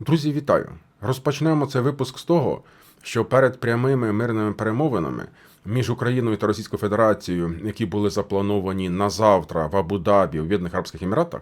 Друзі, вітаю! Розпочнемо цей випуск з того, що перед прямими мирними перемовинами між Україною та Російською Федерацією, які були заплановані на завтра в Абу-Дабі, у Об'єднаних Арабських Еміратах,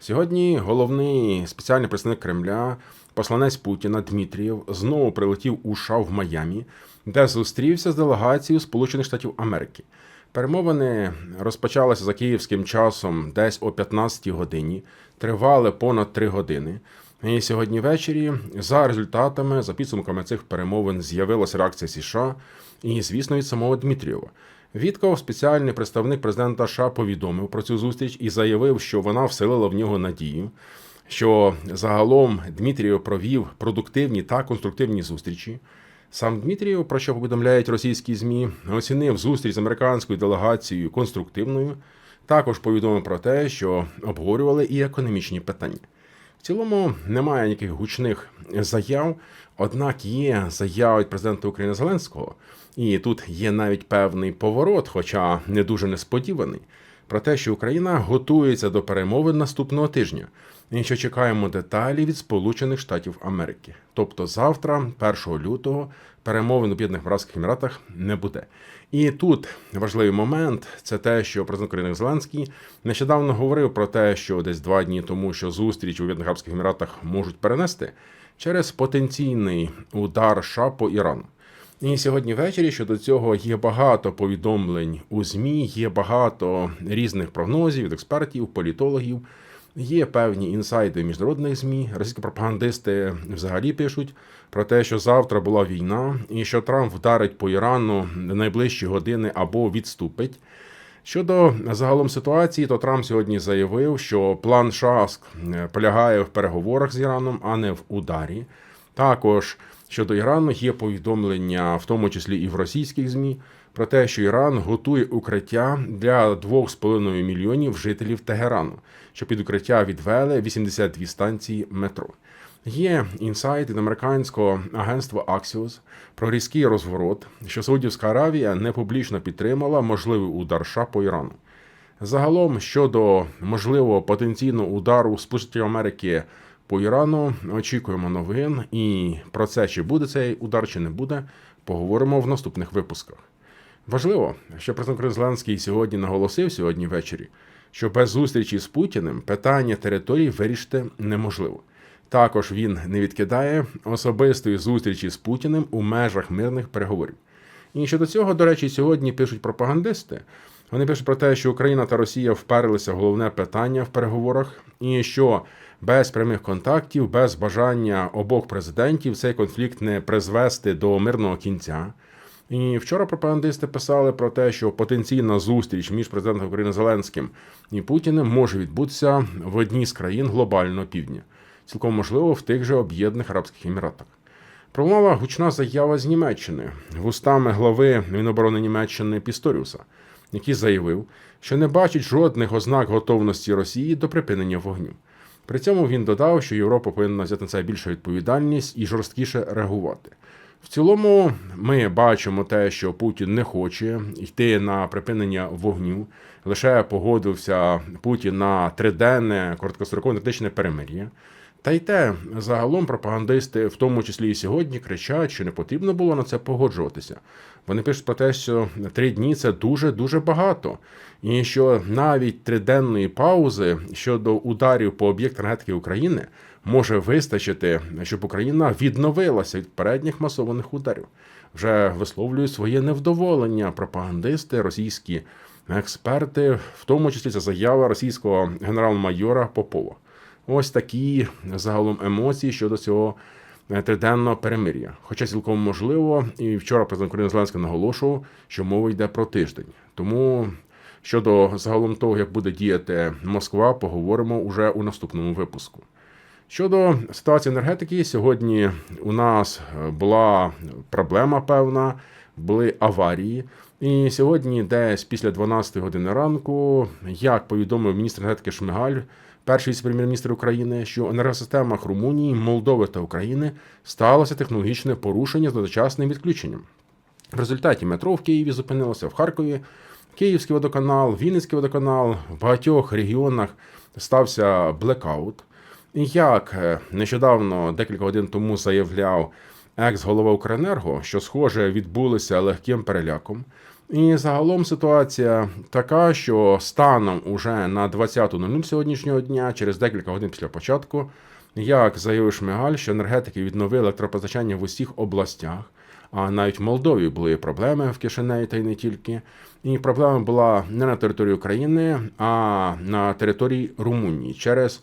сьогодні головний спеціальний представник Кремля, посланець Путіна Дмитрієв, знову прилетів у США в Майамі, де зустрівся з делегацією Сполучених Штатів Америки. Перемовини розпочалися за київським часом десь о 15 годині, тривали понад 3 години. І сьогодні ввечері, за результатами, за підсумками цих перемовин, з'явилася реакція США і, звісно, від самого Дмитрієва. Вітков, спеціальний представник президента США, повідомив про цю зустріч і заявив, що вона вселила в нього надію, що загалом Дмитрієв провів продуктивні та конструктивні зустрічі. Сам Дмитрієв, про що повідомляють російські ЗМІ, оцінив зустріч з американською делегацією конструктивною. Також повідомив про те, що обговорювали і економічні питання. Цілому немає ніяких гучних заяв, однак є заява від президента України Зеленського, і тут є навіть певний поворот, хоча не дуже несподіваний, про те, що Україна готується до перемовин наступного тижня, і що чекаємо деталі від Сполучених Штатів Америки. Тобто завтра, 1 лютого, перемовин у Об'єднаних Арабських Еміратах не буде. І тут важливий момент це те, що президент України Зеленський нещодавно говорив про те, що десь два дні тому, що зустріч у Об'єднаних Арабських Еміратах можуть перенести через потенційний удар США по Ірану. І сьогодні ввечері щодо цього є багато повідомлень у ЗМІ, є багато різних прогнозів від експертів, політологів. Є певні інсайди міжнародних змі. Російські пропагандисти взагалі пишуть про те, що завтра була війна, і що Трамп вдарить по Ірану в найближчі години або відступить. Щодо загалом ситуації, то Трамп сьогодні заявив, що план Шаск полягає в переговорах з Іраном, а не в ударі. Також щодо Ірану є повідомлення, в тому числі і в російських змі, про те, що Іран готує укриття для 2,5 мільйонів жителів Тегерану, що під укриття відвели 82 станції метро. Є інсайт від американського агентства Axios про різкий розворот, що Саудівська Аравія не публічно підтримала можливий удар США по Ірану. Загалом щодо можливого потенційного удару Сполучених Америки по Ірану, очікуємо новин, і про це чи буде цей удар, чи не буде, поговоримо в наступних випусках. Важливо, що президент Зеленський сьогодні наголосив сьогодні ввечері, що без зустрічі з Путіним питання території вирішити неможливо. Також він не відкидає особистої зустрічі з Путіним у межах мирних переговорів. І щодо цього, до речі, сьогодні пишуть пропагандисти. Вони пишуть про те, що Україна та Росія вперлися в головне питання в переговорах, і що без прямих контактів, без бажання обох президентів цей конфлікт не призвести до мирного кінця. І вчора пропагандисти писали про те, що потенційна зустріч між президентом України Зеленським і Путіним може відбутися в одній з країн глобального півдня, цілком можливо в тих же Об'єднаних Арабських Еміратах. Промова гучна заява з Німеччини вустами глави Міноборони Німеччини Пісторіуса, який заявив, що не бачить жодних ознак готовності Росії до припинення вогню. При цьому він додав, що Європа повинна взяти на себе більшу відповідальність і жорсткіше реагувати. В цілому, ми бачимо те, що Путін не хоче йти на припинення вогню. Лише погодився Путін на триденне короткострокове тактичне перемир'я. Та й те, загалом пропагандисти, в тому числі і сьогодні, кричать, що не потрібно було на це погоджуватися. Вони пишуть про те, що три дні це дуже дуже багато, і що навіть триденної паузи щодо ударів по об'єктах енергетики України може вистачити, щоб Україна відновилася від передніх масованих ударів. Вже висловлюють своє невдоволення пропагандисти, російські експерти, в тому числі це заява російського генерал-майора Попова. Ось такі загалом емоції щодо цього триденного перемир'я. Хоча цілком можливо, і вчора президент України Зеленський наголошував, що мова йде про тиждень. Тому щодо загалом того, як буде діяти Москва, поговоримо уже у наступному випуску. Щодо ситуації енергетики, сьогодні у нас була проблема певна, були аварії. І сьогодні, десь після 12 години ранку, як повідомив міністр енергетики Шмигаль, перший віце-прем'єр-міністр України, що в енергосистемах Румунії, Молдови та України сталося технологічне порушення з додачасним відключенням. В результаті метро в Києві зупинилося в Харкові, Київський водоканал, Вінницький водоканал, в багатьох регіонах стався блекаут. І як е, нещодавно, декілька годин тому заявляв екс-голова Укренерго, що схоже відбулося легким переляком. І загалом ситуація така, що станом уже на 20.00 сьогоднішнього дня, через декілька годин після початку, як заявив Шмигаль, що енергетики відновили електропостачання в усіх областях. А навіть в Молдові були проблеми в Кишинеї та й не тільки. І проблема була не на території України, а на території Румунії через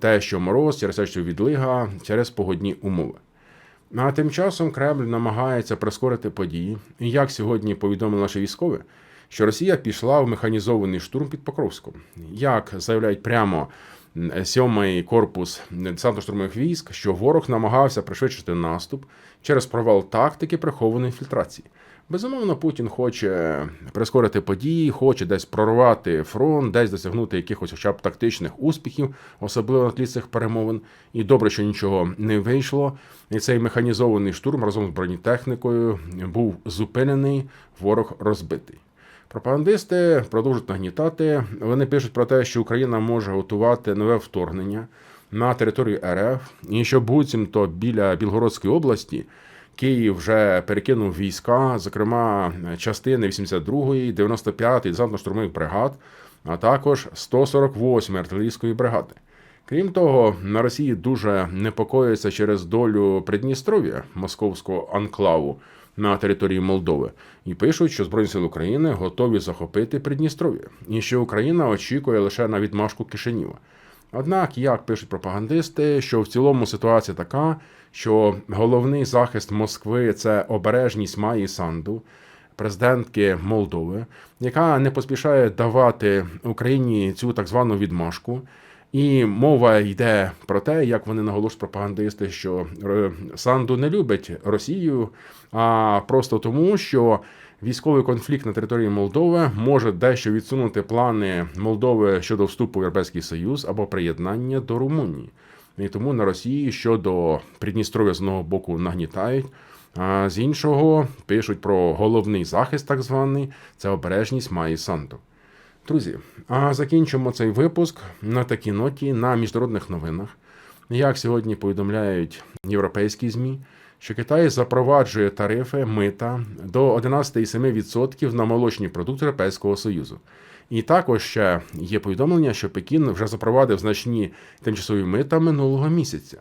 те, що мороз, через те, що відлига, через погодні умови. А тим часом Кремль намагається прискорити події. І як сьогодні повідомили наші військові, що Росія пішла в механізований штурм під Покровськом. Як заявляють прямо сьомий корпус десантно-штурмових військ, що ворог намагався пришвидшити наступ через провал тактики прихованої фільтрації. Безумовно, Путін хоче прискорити події, хоче десь прорвати фронт, десь досягнути якихось хоча б тактичних успіхів, особливо на тлі цих перемовин. І добре, що нічого не вийшло. І цей механізований штурм разом з бронетехнікою був зупинений, ворог розбитий. Пропагандисти продовжують нагнітати. Вони пишуть про те, що Україна може готувати нове вторгнення на територію РФ, і що буцімто біля Білгородської області. Київ вже перекинув війська, зокрема частини 82-ї, 95-ї десантно-штурмових бригад, а також 148-ї артилерійської бригади. Крім того, на Росії дуже непокоїться через долю Придністров'я московського анклаву на території Молдови і пишуть, що Збройні сили України готові захопити Придністров'я, і що Україна очікує лише на відмашку Кишинєва. Однак, як пишуть пропагандисти, що в цілому ситуація така, що головний захист Москви це обережність Маї Санду, президентки Молдови, яка не поспішає давати Україні цю так звану відмашку. І мова йде про те, як вони наголошують пропагандисти, що Санду не любить Росію, а просто тому, що військовий конфлікт на території Молдови може дещо відсунути плани Молдови щодо вступу в Європейський Союз або приєднання до Румунії. І тому на Росії щодо Придністров'я з одного боку нагнітають. А з іншого пишуть про головний захист, так званий це обережність Маї Санду. Друзі, а закінчимо цей випуск на такій ноті на міжнародних новинах. Як сьогодні повідомляють європейські ЗМІ, що Китай запроваджує тарифи мита до 11,7% на молочні продукти Європейського Союзу. І також ще є повідомлення, що Пекін вже запровадив значні тимчасові мита минулого місяця.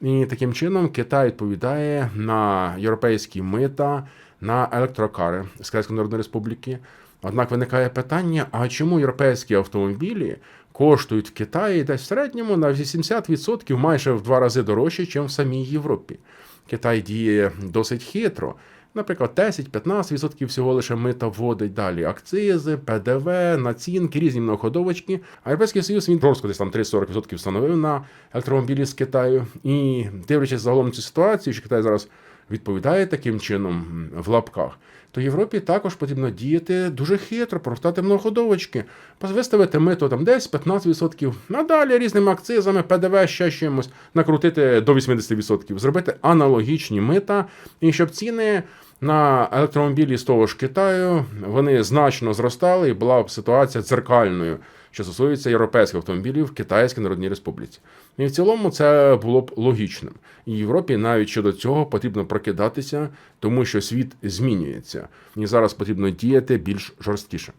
І таким чином Китай відповідає на європейські мита на електрокари з Китайської Народної Республіки. Однак виникає питання: а чому європейські автомобілі коштують в Китаї десь в середньому на 80% майже в два рази дорожче, ніж в самій Європі? Китай діє досить хитро. Наприклад, 10-15% всього лише мита вводить далі акцизи, ПДВ, націнки, різні многоходовочки. А Європейський Союз він жорстко десь там 30-40% встановив на електромобілі з Китаю. І дивлячись загалом цю ситуацію, що Китай зараз відповідає таким чином в лапках, то Європі також потрібно діяти дуже хитро, повертати многоходовочки, виставити мито там десь 15%, а далі різними акцизами, ПДВ, ще чимось, накрутити до 80%, зробити аналогічні мита, і щоб ціни. На електромобілі з того ж Китаю вони значно зростали, і була б ситуація дзеркальною, що стосується європейських автомобілів в Китайській Народній Республіці. І в цілому це було б логічним. І Європі навіть щодо цього потрібно прокидатися, тому що світ змінюється, і зараз потрібно діяти більш жорсткіше.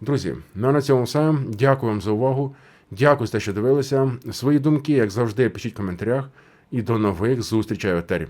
Друзі, ну а на цьому все. Дякую вам за увагу. Дякую за те, що дивилися. Свої думки, як завжди, пишіть в коментарях. І до нових зустрічей в етері.